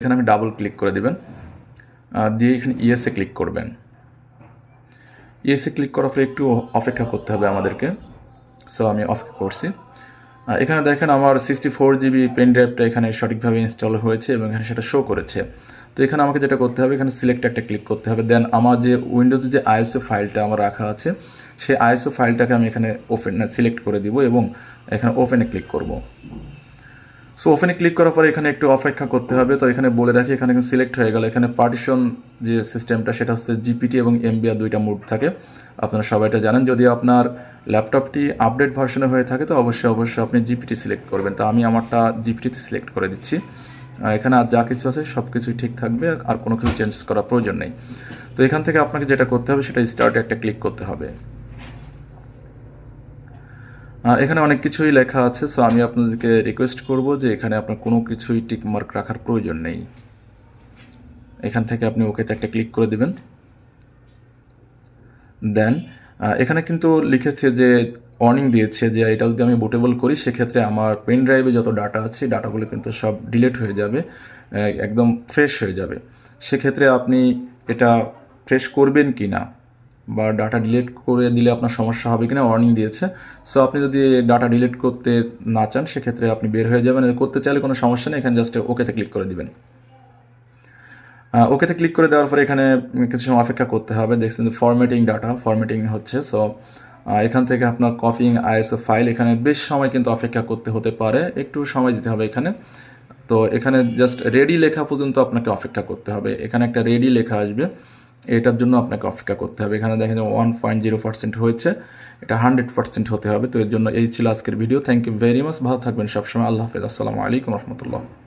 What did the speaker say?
এখানে আমি double click করে দেবেন। দিয়ে এখানে ইএসএ ক্লিক করবেন। ইএসএ ক্লিক করার পরে একটু অপেক্ষা করতে হবে আমাদেরকে। সো আমি অপেক্ষা করছি। এখানে দেখেন আমার সিক্সটি ফোর জিবি পেন ড্রাইভটা এখানে সঠিকভাবে ইনস্টল হয়েছে এবং এখানে সেটা শো করেছে। তো এখানে আমাকে যেটা করতে হবে, এখানে সিলেক্ট একটা ক্লিক করতে হবে। দেন আমার যে উইন্ডোজে যে আইএসও ফাইলটা আমার রাখা আছে, সেই আইএসও ফাইলটাকে আমি এখানে ওপেন সিলেক্ট করে দিব এবং এখানে ওপেনে ক্লিক করব। সো ওপেনে ক্লিক করার পরে এখানে একটু অপেক্ষা করতে হবে। তো এখানে বলে রাখি, এখানে সিলেক্ট হয়ে গেল। এখানে পার্টিশন যে সিস্টেমটা সেটা হচ্ছে জিপিটি এবং এমবিআর দুইটা মোড থাকে। আপনারা সবাই এটা জানেন। যদি আপনার ল্যাপটপটি আপডেট ভার্সনে হয়ে থাকে, তো অবশ্যই অবশ্যই আপনি জিপিটি সিলেক্ট করবেন। তো আমি আমারটা জিপিটিতে সিলেক্ট করে দিচ্ছি। এখানে আর যা কিছু আছে সব কিছুই ঠিক থাকবে। আর কোনো কিছু চেঞ্জ করার প্রয়োজন নেই। তো এখান থেকে আপনাকে যেটা করতে হবে, সেটা স্টার্টে একটা ক্লিক করতে হবে। এখানে অনেক কিছুই লেখা আছে সো আমি আপনাদেরকে রিকোয়েস্ট করব যে এখানে আপনার কোনো কিছুই টিক মার্ক রাখার প্রয়োজন নেই। এখান থেকে আপনি ওকেতে একটা ক্লিক করে দেবেন। দেন এখানে কিন্তু লিখেছে যে ওয়ার্নিং দিয়েছে যে, এটা যদি আমি বুটেবল করি, সেক্ষেত্রে আমার পেন ড্রাইভে যত ডাটা আছে ডাটাগুলো কিন্তু সব ডিলিট হয়ে যাবে একদম ফ্রেশ হয়ে যাবে। সেক্ষেত্রে আপনি এটা ফ্রেশ করবেন কি না বা ডাটা ডিলিট করে দিলে আপনার সমস্যা হবে কিনা ওয়ার্নিং দিয়েছে। সো আপনি যদি ডাটা ডিলিট করতে না চান, সেক্ষেত্রে আপনি বের হয়ে যাবেন। করতে চাইলে কোনো সমস্যা নেই, এখানে জাস্ট ওকেতে ক্লিক করে দিবেন। ওকেতে ক্লিক করে দেওয়ার পরে এখানে কিছু সময় অপেক্ষা করতে হবে। দেখছেন ফরম্যাটিং ডাটা ফরম্যাটিং হচ্ছে। সো এখান থেকে আপনার কপিং আইএসও ফাইল এখানে বেশ সময় কিন্তু অপেক্ষা করতে হতে পারে। একটু সময় দিতে হবে এখানে। তো, এখানে জাস্ট রেডি লেখা পর্যন্ত আপনাকে অপেক্ষা করতে হবে। এখানে একটা রেডি লেখা আসবে। এটার জন্য আপনাকে অপেক্ষা করতে হবে। এখানে দেখেন ওয়ান পয়েন্ট জিরো পার্সেন্ট হয়েছে। এটা হান্ড্রেড পার্সেন্ট হতে হবে। তো এর জন্য এই ছিল আজকের video thank you very much ভালো থাকবেন সবসময়। আল্লাহ হাফেজ। আসসালামু আলাইকুম রহমতুল্লাহ।